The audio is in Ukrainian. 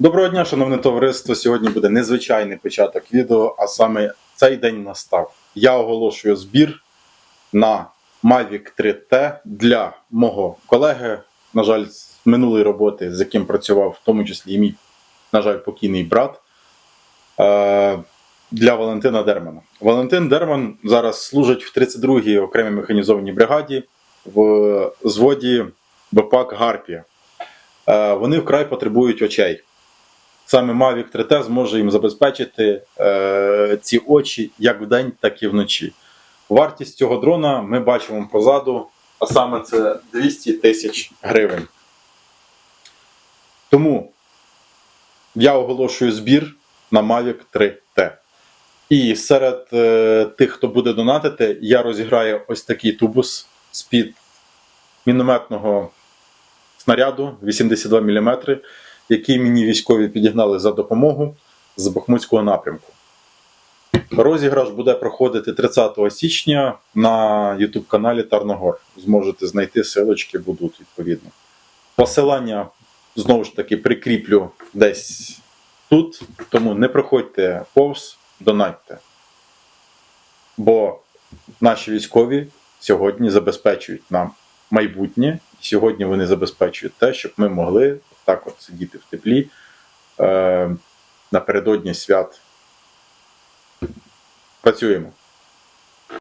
Доброго дня, шановне товариство. Сьогодні буде незвичайний початок відео, а саме цей день настав. Я оголошую збір на Mavic 3T для мого колеги, на жаль, з минулої роботи, з яким працював, в тому числі і мій, на жаль, покійний брат. е, Для Валентина Дермана. Валентин Дерман зараз служить в 32-й окремій механізованій бригаді в зводі БПАК Гарпія. Е, Вони вкрай потребують очей. Саме Mavic 3T зможе їм забезпечити е, ці очі як вдень, так і вночі. Вартість цього дрона ми бачимо позаду, а саме це 200 тисяч гривень. Тому я оголошую збір на Mavic 3T. І серед е, тих, хто буде донатити, я розіграю ось такий тубус з-під мінометного снаряду 82 мм, який мені військові підігнали за допомогу з Бахмутського напрямку. Розіграш буде проходити 30 січня на YouTube каналі Тарногор. Зможете знайти силочки будуть відповідно. Посилання знову ж таки прикріплю десь тут, тому не проходьте повз, донатьте. Бо наші військові сьогодні забезпечують нам майбутнє. Сьогодні вони забезпечують те, щоб ми могли так от сидіти в теплі е, напередодні свят. Працюємо.